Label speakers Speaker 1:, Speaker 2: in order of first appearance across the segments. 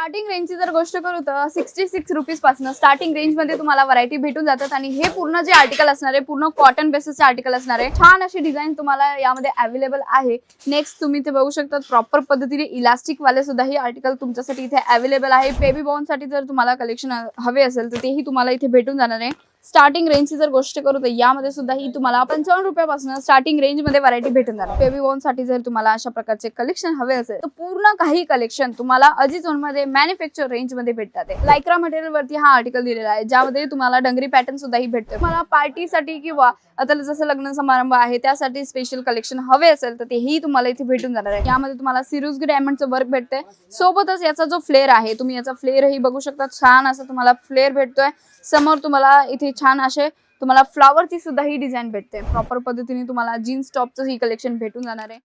Speaker 1: Starting रेंजची जर गोष्ट करू तर सिक्स्टी सिक्स रुपीजपासून स्टार्टिंग रेंजमध्ये तुम्हाला व्हरायटी भेटून जातात आणि हे पूर्ण जे आर्टिकल असणार आहे पूर्ण कॉटन बेसिसचे आर्टिकल असणार आहे छान अशी डिझाईन तुम्हाला यामध्ये अवेलेबल आहे. नेक्स्ट तुम्ही ते बघू शकता प्रॉपर पद्धतीने इलास्टिक वाले सुद्धा ही आर्टिकल तुमच्यासाठी इथे अवेलेबल आहे. बेबी बॉनसाठी जर तुम्हाला कलेक्शन हवे असेल तर तेही तुम्हाला इथे भेटून जाणार आहे. स्टार्टिंग रेंजची जर गोष्ट करू तर यामध्ये सुद्धा ही तुम्हाला पंचावन्न रुपयापासून स्टार्टिंग रेंजमध्ये व्हरायटी भेटून जाणार. बेबी बॉर्नसाठी जर तुम्हाला अशा प्रकारचे कलेक्शन हवे असेल तर पूर्ण काही कलेक्शन तुम्हाला अजित मध्ये मॅन्युफॅक्चर रेंजमध्ये भेटतात लायक्रा मटेरियल वरती हा आर्टिकल दिलेला आहे ज्यामध्ये तुम्हाला डंगरी पॅटर्न सुद्धा ही भेटतो तुम्हाला पार्टीसाठी किंवा आता जसं लग्न समारंभ आहे त्यासाठी स्पेशल कलेक्शन हवे असेल तर तेही तुम्हाला इथे भेटून जाणार आहे. यामध्ये तुम्हाला सिरुजगी डायमंडचं वर्क भेटतंय. सोबतच याचा जो फ्लेअर आहे तुम्ही याचा फ्लेअरही बघू शकता छान असा तुम्हाला फ्लेअर भेटतोय. समोर तुम्हाला इथे छान असे तुम्हाला फ्लावरची सुद्धा ही डिझाईन भेटते. प्रॉपर पद्धतीने तुम्हाला जीन्स टॉपचं ही कलेक्शन भेटून जाणार आहे.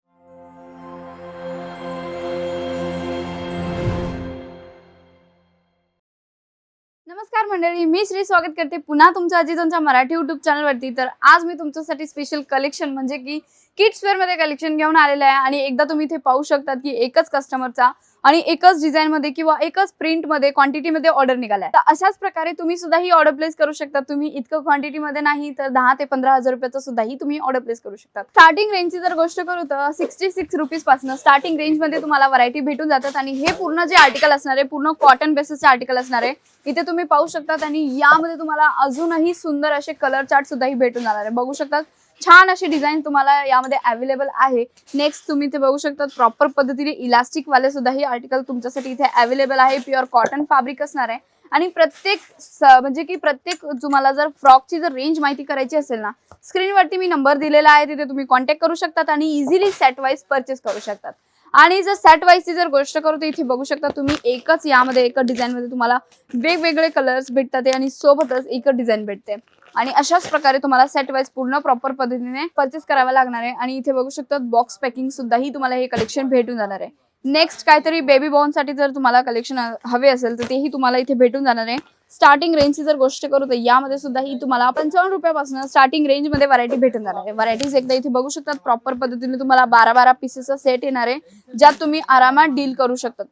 Speaker 1: नमस्कार मंडळी मी श्री स्वागत करते पुन्हा तुमच्या अजितच्या मराठी युट्यूब चॅनलवरती तर आज मी तुमच्यासाठी स्पेशल कलेक्शन म्हणजे की किड्स वेअरमध्ये कलेक्शन घेऊन आलेलं आहे आणि एकदा तुम्ही इथे पाहू शकतात की एकच कस्टमरचा आणि एकच डिझाईन मध्ये किंवा एकच प्रिंटमध्ये क्वांटिटीमध्ये क्वांटिटी मध्ये ऑर्डर निघालाय. तर अशाच प्रकारे तुम्ही सुद्धा ही ऑर्डर प्लेस करू शकता. तुम्ही इतकं क्वांटिटी मध्ये नाही तर दहा ते पंधरा हजार रुपयाचं सुद्धाही तुम्ही ऑर्डर प्लेस करू शकता. स्टार्टिंग रेंजची जर गोष्ट करू तर सिक्स्टी सिक्स रुपीजपासून स्टार्टिंग रेंजमध्ये तुम्हाला व्हरायटी भेटून जातात. आणि हे पूर्ण जे आर्टिकल असणार आहे पूर्ण कॉटन बेसिसचे आर्टिकल असणार आहे इथे तुम्ही पाहू शकतात आणि यामध्ये तुम्हाला अजूनही सुंदर असे कलर चार्ट सुद्धा ही भेटून जाणार आहे. बघू शकतात छान अशी डिझाईन तुम्हाला यामध्ये अवेलेबल आहे. नेक्स्ट तुम्ही ते बघू शकता प्रॉपर पद्धतीने इलास्टिक वाले सुद्धा ही आर्टिकल तुमच्यासाठी इथे अवेलेबल आहे. प्युअर कॉटन फॅब्रिक असणार आहे. आणि प्रत्येक म्हणजे की प्रत्येक तुम्हाला जर फ्रॉकची जर रेंज माहिती करायची असेल ना स्क्रीनवरती मी नंबर दिलेला आहे तिथे तुम्ही कॉन्टॅक्ट करू शकतात आणि इझिली सेट वाईज परचेस करू शकतात. आणि जर सेट वाईजची जर गोष्ट करू तर इथे बघू शकता तुम्ही एकच यामध्ये एकच डिझाईन मध्ये तुम्हाला वेगवेगळे कलर्स भेटतात आणि सोबतच एकच डिझाईन भेटते. आणि अशाच प्रकारे तुम्हाला सेट वाईज पूर्ण प्रॉपर पद्धतीने परचेस करावा लागणार आहे. आणि इथे बघू शकता बॉक्स पॅकिंग सुद्धा ही तुम्हाला हे कलेक्शन भेटून जाणार आहे. नेक्स्ट काहीतरी बेबी बॉर्नसाठी जर तुम्हाला कलेक्शन हवे असेल तर तेही तुम्हाला इथे भेटून जाणार आहे. स्टार्टिंग रेंजची जर गोष्ट करू तर यामध्ये सुद्धा ही तुम्हाला पंचावन्न रुपयापासून स्टार्टिंग रेंजमध्ये व्हरायटी भेटून जाणार आहे. व्हरायटीज एकदा इथे बघू शकतात प्रॉपर पद्धतीने तुम्हाला बारा बारा पीसेसचा सेट येणार आहे ज्यात तुम्ही आरामात डील करू शकतात.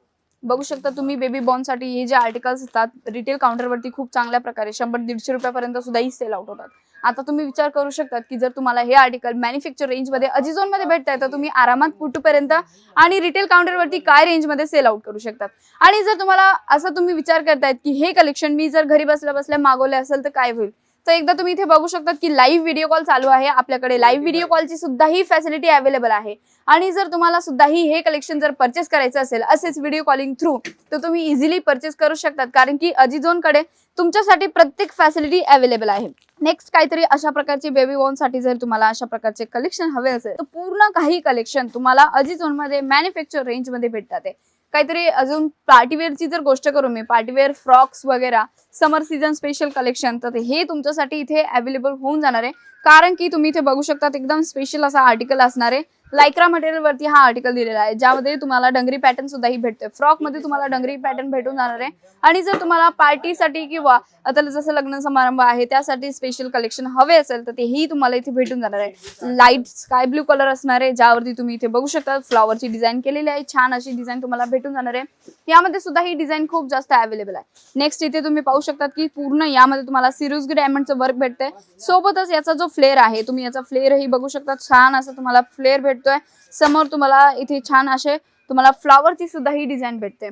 Speaker 1: बघू शकता तुम्ही बेबी बॉर्नसाठी हे जे आर्टिकल्स असतात रिटेल काउंटरवरती खूप चांगल्या प्रकारे शंभर दीडशे रुपयापर्यंत सुद्धा ही सेल आउट होतात. आता तुम्ही विचार करू शकतात की जर तुम्हाला हे आर्टिकल मॅन्युफॅक्चर रेंजमध्ये अजिझोनमध्ये तर तुम्ही आरामात कुठपर्यंत आणि रिटेल काउंटरवरती काय रेंजमध्ये सेल आउट करू शकतात? आणि जर तुम्हाला असं तुम्ही विचार करतायत की हे कलेक्शन मी जर घरी बसल्या बसल्या मागवले असेल तर काय होईल? तर एकदा तुम्ही इथे बघू शकतात की लाईव्ह व्हिडिओ कॉल चालू आहे. आपल्याकडे लाईव्ह व्हिडिओ कॉलची सुद्धा ही फॅसिलिटी अवेलेबल आहे. आणि जर तुम्हाला सुद्धा ही हे कलेक्शन जर परचेस करायचं असेल असेच व्हिडिओ कॉलिंग थ्रू तर तुम्ही इझिली परचेस करू शकतात. कारण की अजिझोनकडे तुमच्यासाठी प्रत्येक फॅसिलिटी अवेलेबल आहे. नेक्स्ट काहीतरी अशा प्रकारचे बेबी साठी जर तुम्हाला अशा प्रकारचे कलेक्शन हवे असेल तर पूर्ण काही कलेक्शन तुम्हाला अजिझोनमध्ये मॅन्युफॅक्चर रेंजमध्ये भेटतात आहे. काहीतरी अजून पार्टीवेअरची जर गोष्ट करू मी पार्टीवेअर फ्रॉक्स वगैरे समर सीझन स्पेशल कलेक्शन तर हे तुमच्यासाठी इथे अवेलेबल होऊन जाणार आहे. कारण की तुम्ही इथे बघू शकतात एकदम स्पेशल असा आर्टिकल असणार आहे. लायक्रा मटेरियल वरती हा आर्टिकल दिलेला आहे. ज्यामध्ये तुम्हाला डंगरी पॅटर्न सुद्धा ही भेटते फ्रॉकमध्ये तुम्हाला डंगरी पॅटर्न भेटून जाणार आहे. आणि जर तुम्हाला पार्टीसाठी किंवा आता जसं लग्न समारंभ आहे त्यासाठी स्पेशल कलेक्शन हवे असेल तर तेही तुम्हाला इथे भेटून जाणार आहे. लाइट स्काय ब्ल्यू कलर असणार आहे ज्यावरती तुम्ही इथे बघू शकता. फ्लॉवरची डिझाईन केलेली आहे. छान अशी डिझाईन तुम्हाला भेटून जाणार आहे. यामध्ये सुद्धा ही डिझाईन खूप जास्त अवेलेबल आहे. नेक्स्ट इथे तुम्ही पाहू शकतात की पूर्ण यामध्ये तुम्हाला सिरुज डायमंडचं वर्क भेटतंय. सोबतच याचा जो फ्लेअर आहे तुम्ही याचा फ्लेअरही बघू शकता छान असं तुम्हाला फ्लेअर भेटतोय. समोर तुम्हाला इथे छान असे तुम्हाला फ्लॉवरची सुद्धा ही डिझाईन भेटते.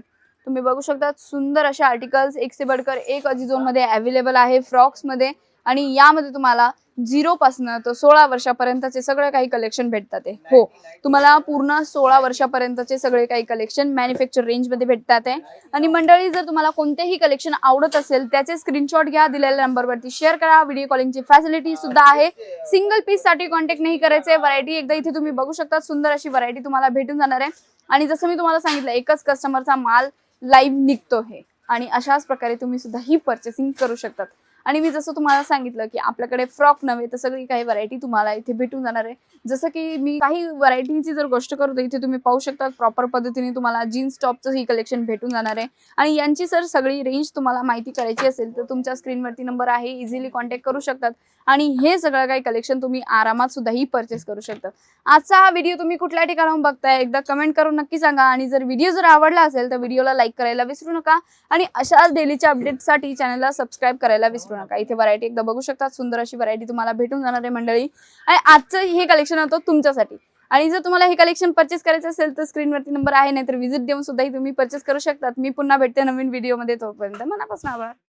Speaker 1: तुम्ही बघू शकता सुंदर असे आर्टिकल्स एक से बडकर एक अजिझोनमध्ये अवेलेबल आहे फ्रॉक्समध्ये. आणि यामध्ये तुम्हाला झिरो पासन तर सोळा वर्षापर्यंतचे सगळे काही कलेक्शन भेटतात हो. तुम्हाला पूर्ण सोळा वर्षापर्यंतचे सगळे काही कलेक्शन मॅन्युफॅक्चर रेंजमध्ये भेटतात आहे आणि मंडळी जर तुम्हाला कोणतेही कलेक्शन आवडत असेल त्याचे स्क्रीनशॉट घ्या दिलेल्या नंबरवरती शेअर करा. व्हिडिओ कॉलिंगची फॅसिलिटी सुद्धा आहे. सिंगल पीससाठी कॉन्टॅक्ट नाही करायचे. व्हरायटी एकदा इथे तुम्ही बघू शकता सुंदर अशी व्हरायटी तुम्हाला भेटून जाणार आहे. आणि जसं मी तुम्हाला सांगितलं एकच कस्टमरचा माल लाईव्ह निघतो हे. आणि अशाच प्रकारे तुम्ही सुद्धा ही पर्चेसिंग करू शकतात. आणि मी जसं तुम्हाला सांगितलं की आपल्याकडे फ्रॉक नव्हे तर सगळी काही व्हरायटी तुम्हाला इथे भेटून जाणार आहे. जसं की मी काही व्हरायटीची जर गोष्ट करू तर इथे तुम्ही पाहू शकता प्रॉपर पद्धतीने तुम्हाला जीन्स टॉपचं ही कलेक्शन भेटून जाणार आहे. आणि यांची सर सगळी रेंज तुम्हाला माहिती करायची असेल तर तुमच्या स्क्रीनवरती नंबर आहे इझिली कॉन्टॅक्ट करू शकतात. आणि हे सगळं काही कलेक्शन तुम्ही आरामात सुद्धाही परचेस करू शकतात. आजचा हा व्हिडिओ तुम्ही कुठल्या ठिकाणाहून बघताय एकदा कमेंट करून नक्की सांगा. आणि जर व्हिडिओ जर आवडला असेल तर व्हिडिओला लाईक करायला विसरू नका. आणि अशाच डेलीच्या अपडेटसाठी चॅनलला सबस्क्राईब करायला विसरू नका. इथे व्हरायटी एकदा बघू शकता सुंदर अशी व्हरायटी तुम्हाला भेटून जाणार आहे मंडळी. आणि आजचं हे कलेक्शन होतं तुमच्यासाठी. आणि जर तुम्हाला हे कलेक्शन परचेस करायचं असेल तर स्क्रीनवरती नंबर आहे. नाहीतर व्हिजिट देऊन सुद्धाही तुम्ही परचेस करू शकतात. मी पुन्हा भेटते नवीन व्हिडिओमध्ये तोपर्यंत मनापासून आभार.